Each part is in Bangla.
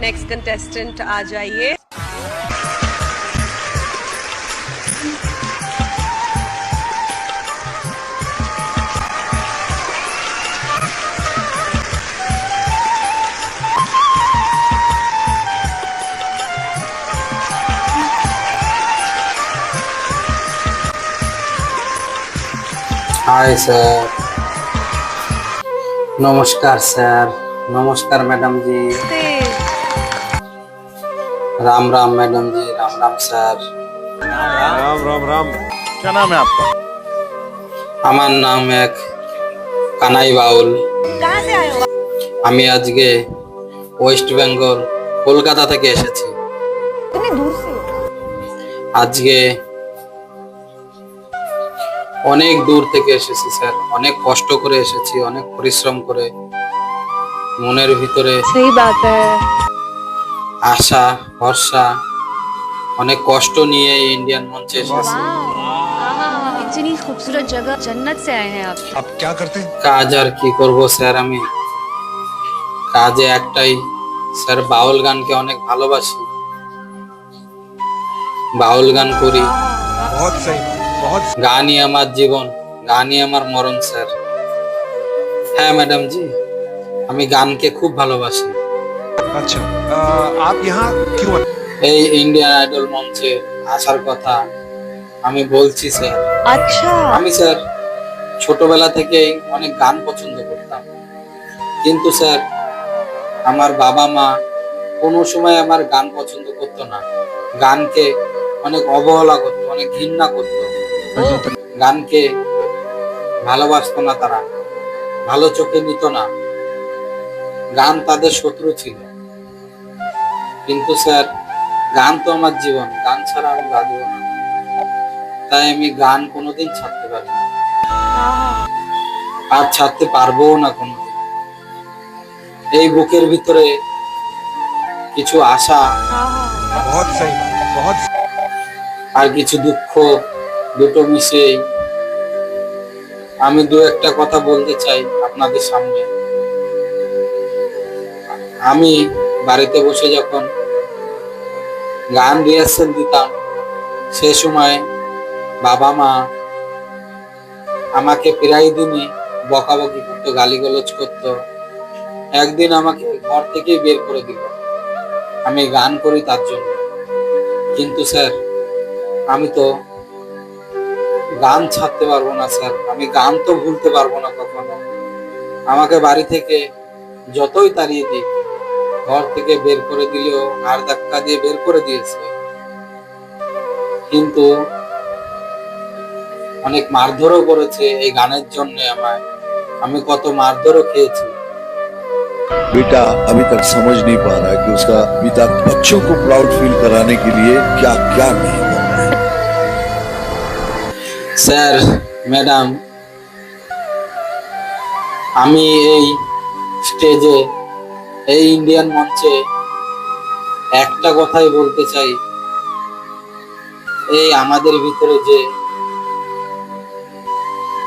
नेक्स्ट कंटेस्टेंट आ जाइए হাই স্যার নমস্কার স্যার নমস্কার madam ji Ram Ram madam ji Ram Ram sir Ram Ram Ram क्या नाम है आपका আমার নাম এক কানাই বাউল कहाँ से आए हो আমি আজকে ওয়েস্ট বেঙ্গল কলকাতা থেকে এসেছি इतनी दूर से আজকে অনেক দূর থেকে এসেছি স্যার অনেক কষ্ট করে এসেছি অনেক পরিশ্রম করে মনের ভিতরে सही बात है আশা ভরসা অনেক কষ্ট নিয়ে ইন্ডিয়ান মঞ্চে এসেছে। কাজ আর কি করব স্যার আমি কাজে একটাই। স্যার বাউল গানকে অনেক ভালোবাসি। বাউল গান করি। গানই আমার জীবন গানই আমার মরণ স্যার। হ্যাঁ ম্যাডাম জি আমি গানকে খুব ভালোবাসি। আচ্ছা আপ ইহা কিউ এই ইন্ডিয়ান আইডল মঞ্চে আসার কথা আমি বলছি স্যার। আচ্ছা। আমি স্যার ছোটবেলা থেকে অনেক গান পছন্দ করতাম। কিন্তু স্যার আমার বাবা মা কোনো সময় আমার গান পছন্দ করতো না। গানকে অনেক অবহেলা করতো অনেক ঘৃণা করতো। গানকে ভালোবাসতো না তারা ভালো চোখে নিত না। গান তাদের শত্রু ছিল। কিন্তু স্যার গান তো আমার জীবন গান ছাড়া আমি বাঁচব না। তাই আমি গান কোনোদিন ছাড়তে পারি আর ছাড়তে পারব না কোনোদিন। এই বুকের ভিতরে কিছু আশা আর কিছু দুঃখ দুটো মিশে আমি দু একটা কথা বলতে চাই আপনাদের সামনে। আমি বাড়িতে বসে যখন গান রিহার্সেল দিতাম। সে সময় বাবা মা আমাকে প্রায় দিনই বকাবকি করতো, গালিগালাজ করতো। একদিন আমাকে ঘর থেকে বের করে দিল। আমি গান করি তার জন্য। কিন্তু স্যার, আমি তো গান ছাড়তে পারব না স্যার। আমি গান তো ভুলতে পারব না কখনো। আমাকে বাড়ি থেকে যতই তাড়িয়ে দিক ঘর থেকে বের করে দিলেও আর ধাক্কা দিয়ে বের করে দিয়েছে কিন্তু অনেক মারধরও করেছে এই গানের জন্য আমায় আমি কত মারধরও খেয়েছি बेटा अभी तक समझ नहीं पा रहा है कि उसका पिता बच्चों को प्राउड फील कराने के लिए क्या क्या नहीं कर रहा है স্যার ম্যাডাম আমি এই স্টেজে এই ইন্ডিয়ান মঞ্চে একটা কথাই বলতে চাই। এই আমাদের ভিতরে যে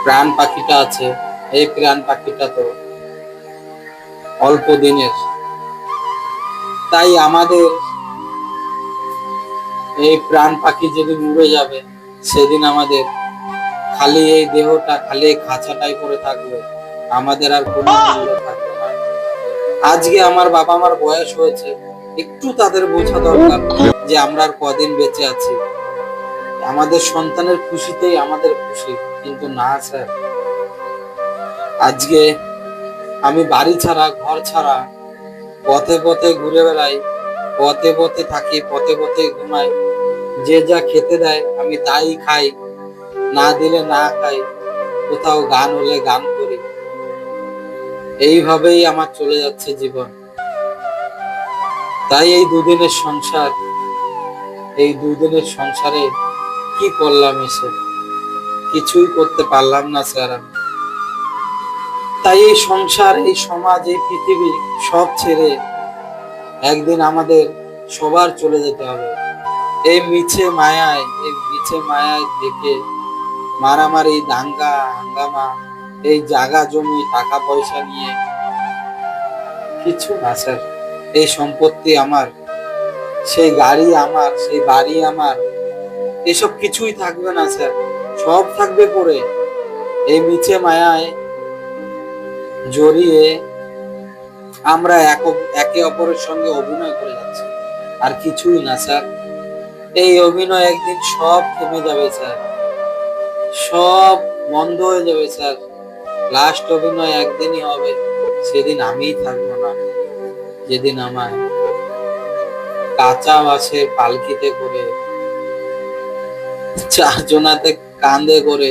প্রাণ পাখিটা আছে এই প্রাণ পাখিটা তো অল্প দিনের। তাই আমাদের এই প্রাণ পাখি যেদিন উড়ে যাবে সেদিন আমাদের খালি এই দেহটা খালি খাঁচাটাই করে থাকবে। আমাদের আর কোনো মূল্য থাকবে আজকে আমার বাবা মার বয়স হয়েছে, একটু তাদের বোঝা দরকার যে আমরা আর কদিন বেঁচে আছি। আমাদের সন্তানের খুশিতেই আমাদের খুশি, কিন্তু না স্যার। আজকে আমি বাড়ি ছাড়া, ঘর ছাড়া, পথে পথে ঘুরে বেড়াই, পথে পথে থাকি, পথে পথে ঘুমাই। যে যা খেতে দেয় আমি তাই খাই, না দিলে না খাই। কোথাও গান হলে গান এইভাবেই আমার চলে যাচ্ছে জীবন। তাই এই দুদিনের সংসার, এই দুদিনের সংসারে কি করলাম এসে? কিছুই করতে পারলাম না স্যার আমি। তাই এই সংসার, এই সমাজ, এই পৃথিবী সব ছেড়ে একদিন আমাদের সবার চলে যেতে হবে। এই মিছে মায়ায়, এই মিছে মায়ায় দেখে মারামারি, দাঙ্গা, হাঙ্গামা এই জায়গা জমি, টাকা পয়সা নিয়ে কিছু না, স্যার। এই সম্পত্তি আমার, সেই গাড়ি আমার, সেই বাড়ি আমার, এসব কিছুই থাকবে না, স্যার। সব থাকবে পরে এই মিছে মায়ায় জড়িয়ে আমরা এক- অপরের সঙ্গে অভিনয় করে যাচ্ছি। আর কিছুই না, স্যার। এই অভিনয় একদিন সব থেমে যাবে, স্যার। সব বন্ধ হয়ে যাবে, স্যার। লাস্ট অভিনয় একদিনই হবে, সেদিন আমিই থাকব না। যেদিন আমায় কাঁচা বাসের পালকিতে করে, চারজনাতে কান্দে করে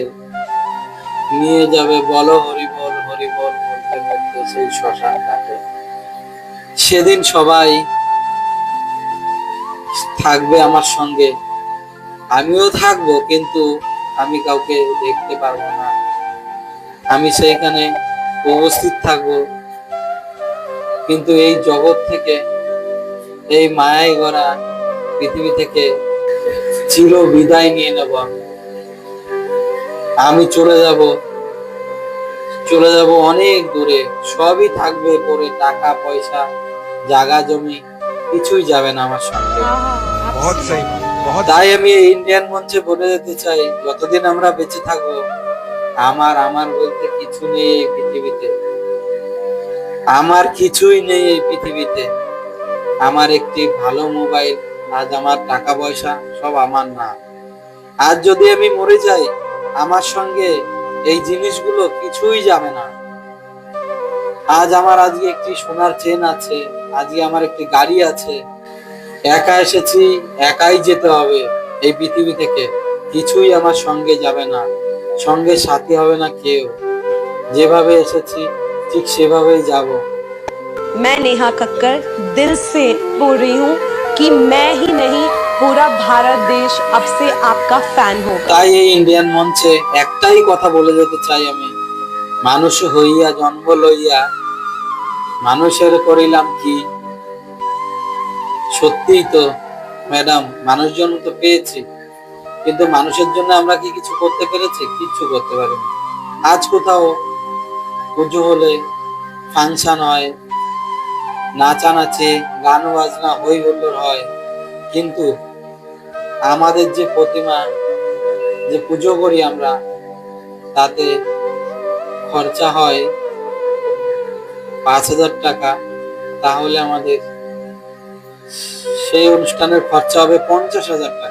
নিয়ে যাবে, বলো হরিবল হরিবল সেই শ্মশান কাটে সেদিন সবাই থাকবে আমার সঙ্গে। আমিও থাকব, কিন্তু আমি কাউকে দেখতে পারব না। আমি সেইখানে উপস্থিত থাকব। কিন্তু এই জগৎ থেকে এই মায়াই গড়া পৃথিবী থেকে চির বিদায় নিয়ে নেব আমি। চলে যাব চলে যাব অনেক দূরে। সবই থাকবে পরে টাকা পয়সা জাগা জমি কিছুই যাবে না আমার সঙ্গে। তাই আমি ইন্ডিয়ান মঞ্চে বলে যেতে চাই যতদিন আমরা বেঁচে থাকব আমার আমার বলতে কিছু নেই এই পৃথিবীতে। আমার কিছুই নেই এই পৃথিবীতে। আমার একটি ভালো মোবাইল, আজ আমার টাকা পয়সা সব আমার না। আজ যদি আমি মরে যাই, আমার সঙ্গে এই জিনিসগুলো কিছুই যাবে না। আজ আমার আজকে একটি সোনার চেন আছে, আজকে আমার একটি গাড়ি আছে। একা এসেছি, একাই যেতে হবে এই পৃথিবী থেকে। কিছুই আমার সঙ্গে যাবে না। সঙ্গে সাথী হবে না কেউ যেভাবে এসেছি ঠিক সেভাবেই যাব मैं नेहा कक्कर दिल से बोल रही हूँ कि मैं ही नहीं पूरा भारत देश अब से आपका फैन होगा তাই এই ইন্ডিয়ান মঞ্চে একটাই কথা বলে যেতে চাই আমি মানুষ হইয়া জন্ম লইয়া মানুষের করিলাম কি সত্যিই তো ম্যাডাম মানুষ জন্ম তো পেয়েছি কিন্তু মানুষের জন্য আমরা কি কিছু করতে পেরেছি? কিচ্ছু করতে পারিনি। আজ কোথাও পুজো হলে, ফাংশন হয়, নাচানাচি, গান বাজনা হই হুল্লোড় হয়, কিন্তু আমাদের যে প্রতিমা, যে পুজো করি আমরা, তাতে খরচা হয় পাঁচ হাজার টাকা, তাহলে আমাদের সেই অনুষ্ঠানের খরচা হবে পঞ্চাশ হাজার টাকা।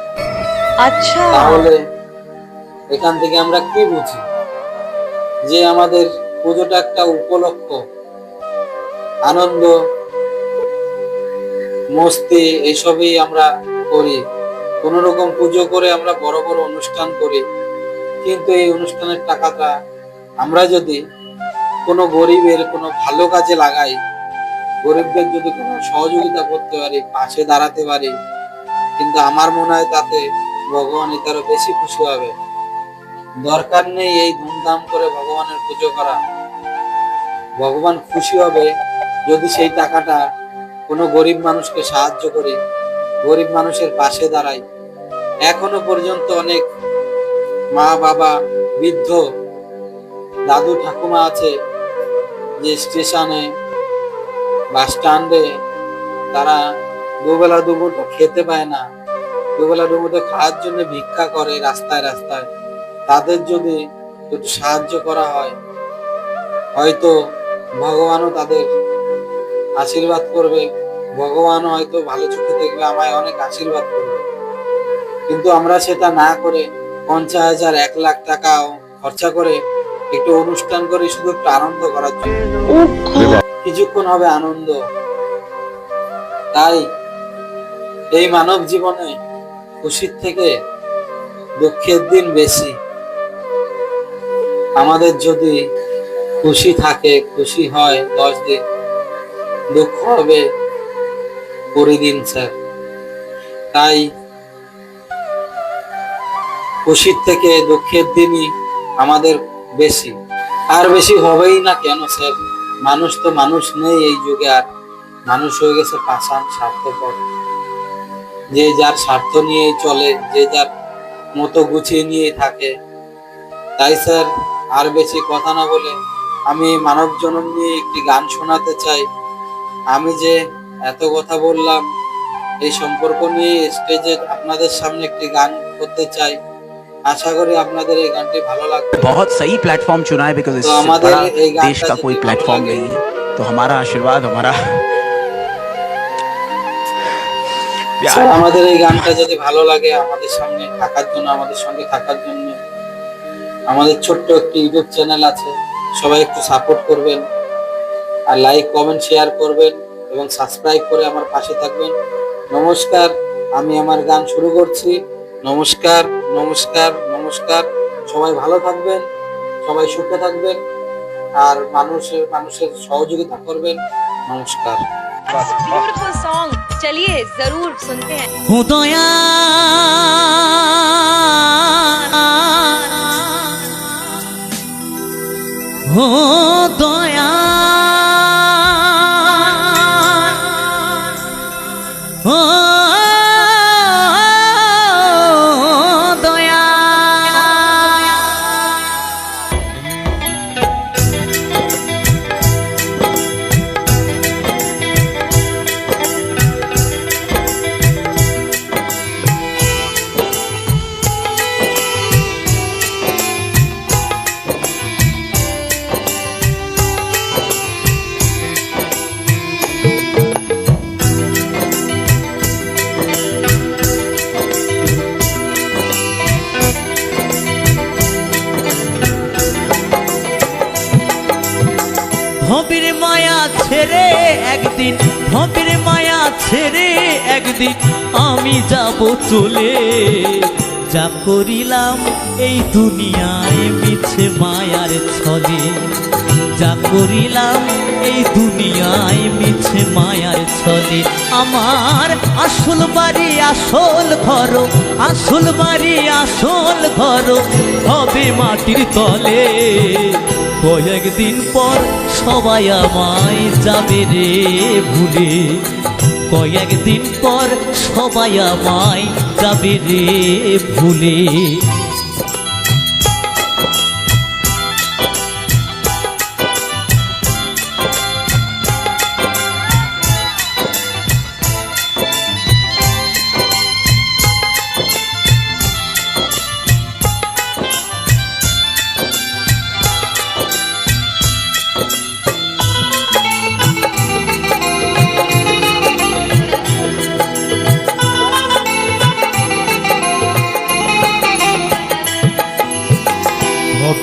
আচ্ছা। তাহলে এখান থেকে আমরা কি বুঝি? যে আমাদের পুজোটা একটা উপলক্ষ। আনন্দ, মস্তি, এসবই আমরা করি। কোন রকম পুজো করে আমরা বড় বড় অনুষ্ঠান করি। কিন্তু এই অনুষ্ঠানের টাকাটা আমরা যদি কোনো গরিবের কোনো ভালো কাজে লাগাই, গরিবদের যদি কোনো সহযোগিতা করতে পারি, পাশে দাঁড়াতে পারি, কিন্তু আমার মনে হয় তাতে ভগবান এটারও বেশি খুশি হবে। দরকার নেই এই ধুমধাম করে ভগবানের পুজো করা। ভগবান খুশি হবে যদি সেই টাকাটা কোনো গরিব মানুষকে সাহায্য করি, গরিব মানুষের পাশে দাঁড়াই এখনও পর্যন্ত অনেক মা, বাবা, বৃদ্ধ, দাদু, ঠাকুমা আছে যে স্টেশনে, বাস স্ট্যান্ডে তারা দুবেলা দুমুঠো খেতে পায় না। দুবেলা দুমুঠো খাওয়ার জন্য ভিক্ষা করে রাস্তায় রাস্তায়। তাদের যদি একটু সাহায্য করা হয়, হয়তো ভগবানও তাদের আশীর্বাদ করবে। ভগবানও হয়তো ভালো চোখে দেখবে, আমায় অনেক আশীর্বাদ করবে। কিন্তু আমরা সেটা না করে পঞ্চাশ হাজার, এক লাখ টাকা খরচা করে একটু অনুষ্ঠান করে শুধু একটু আনন্দ করার জন্য। কিছুক্ষণ হবে আনন্দ। তাই এই মানব জীবনে খুশির থেকে দুঃখের দিন বেশি। আমাদের যদি খুশি থাকে, খুশি হয় দশ দিন, দুঃখ হবে কুড়ি দিন, স্যার। তাই খুশির থেকে দুঃখের দিনই আমাদের বেশি। আর বেশি হবেই না কেন, স্যার? মানুষ তো মানুষ নেই এই যুগে, আর মানুষ হয়ে গেছে পাষাণ স্বার্থপর। যে যার স্বার্থ নিয়েই চলে যে যার মতো গুছিয়ে নিয়ে থাকে তাই স্যার আর বেশি কথা না বলে আমি এই মানব জনম নিয়ে একটি গান শোনাতে চাই আমি যে এত কথা বললাম এই সম্পর্ক নিয়ে স্টেজে আপনাদের সামনে একটি গান করতে চাই আশা করি আপনাদের এই গানটি ভালো লাগবে बहुत सही प्लेटफॉर्म चुना है बिकॉज तो इससे हमारे बड़ा ये गाना देश का जो कोई भी प्लेटफॉर्म लगे। नहीं है तो हमारा आशीर्वाद हमारा আমাদের এই গানটা যদি ভালো লাগে আমাদের সামনে থাকার জন্য আমাদের সঙ্গে থাকার জন্য আমাদের ছোট্ট একটি ইউটিউব চ্যানেল আছে সবাই একটু সাপোর্ট করবেন আর লাইক কমেন্ট শেয়ার করবেন এবং সাবস্ক্রাইব করে আমার পাশে থাকবেন। নমস্কার আমি আমার গান শুরু করছি। নমস্কার নমস্কার নমস্কার। সবাই ভালো থাকবেন সবাই সুখে থাকবেন আর মানুষের মানুষের সহযোগিতা করবেন। নমস্কার। चलिए ज़रूर सुनते हैं। हो तो यार हो तो ভবির মায়া ছেড়ে একদিন ভবির মায়া ছেড়ে একদিন আমি যাব চলে। যা করিলাম এই দুনিয়ায় মিছে মায়ার ছলে। যা করিলাম এই দুনিয়ায় মিছে মায়ার ছলে। আমার আসল বাড়ি, আসল ঘর, আসল বাড়ি, আসল ঘর, হবে মাটির তলে। কয়েকদিন পর সবাই আমায় যাবে রে ভুলে। কয়েকদিন পর সবাই আমায় যাবে রে ভুলে।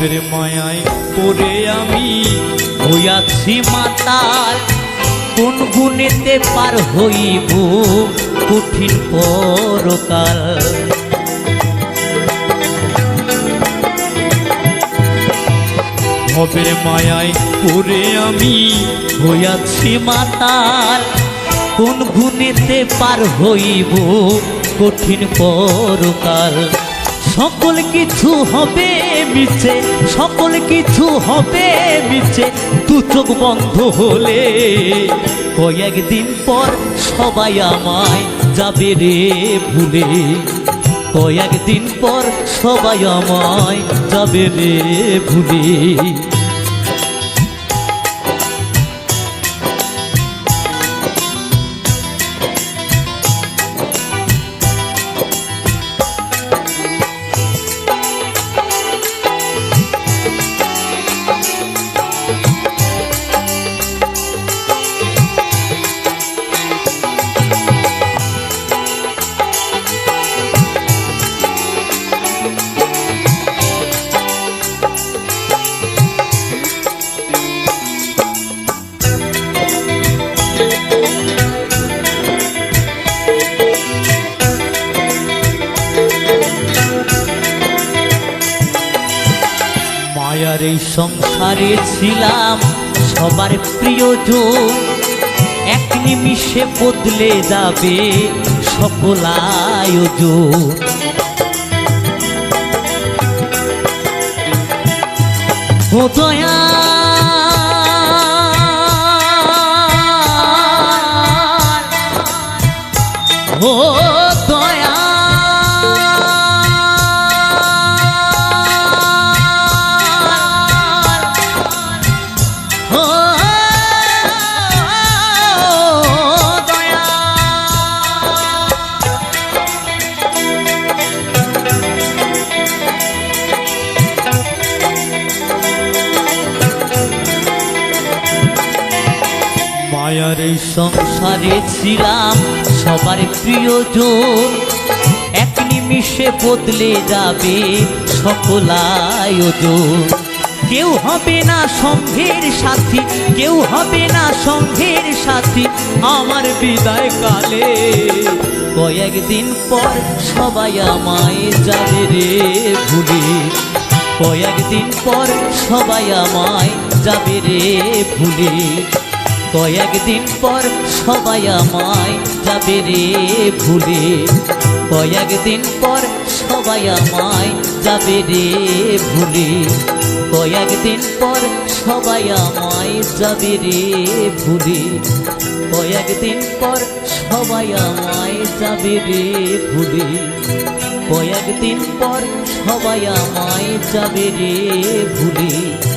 ভবের মায়ায় পড়ে আমি হইয়াছি মাতাল। কোন গুণেতে পার হইব কঠিন পরকাল? ভবের মায়ায় পড়ে আমি হইয়াছি মাতাল। কোন গুণেতে পার হইব কঠিন পরকাল? সকল কিছু হবে মিছে, সকল কিছু হবে মিছে তু চোখ বন্ধ হলে কয়েকদিন পর সবাই আমায় যাবে রে ভুলে। কয়েকদিন পর সবাই আমায় যাবে রে ভুলে। এই সংসারে ছিলাম সবার প্রিয়জন, এক নিমিষে বদলে যাবে সকল আয়োজন। ও দয়া ও দয়া। সংসারে ছিলাম সবার প্রিয়জন। এক নিমিষে বদলে যাবে সকল আয়োজন। কেউ হবে না সঙ্ঘের সাথী, কেউ হবে না সঙ্ঘের সাথী আমার বিদায় কালে। কয়েকদিন পর সবাই আমায় যাবে রে ভুলে। কয়েকদিন পর সবাই আমায় যাবে রে ভুলে। কয়েকদিন পর সবাই আমায় যাবে রে ভুলে। কয়েকদিন পর সবাই আমায় যাবে রে ভুলে। কয়েকদিন পর সবাই আমায় যাবে রে ভুলে। কয়েকদিন পর সবাই আমায় যাবে রে ভুলে। কয়েকদিন পর সবাই আমায় যাবে রে ভুলে।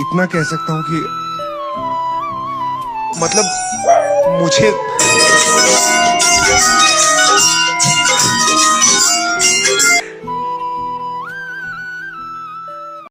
इतना कह सकता हूँ कि मतलब मुझे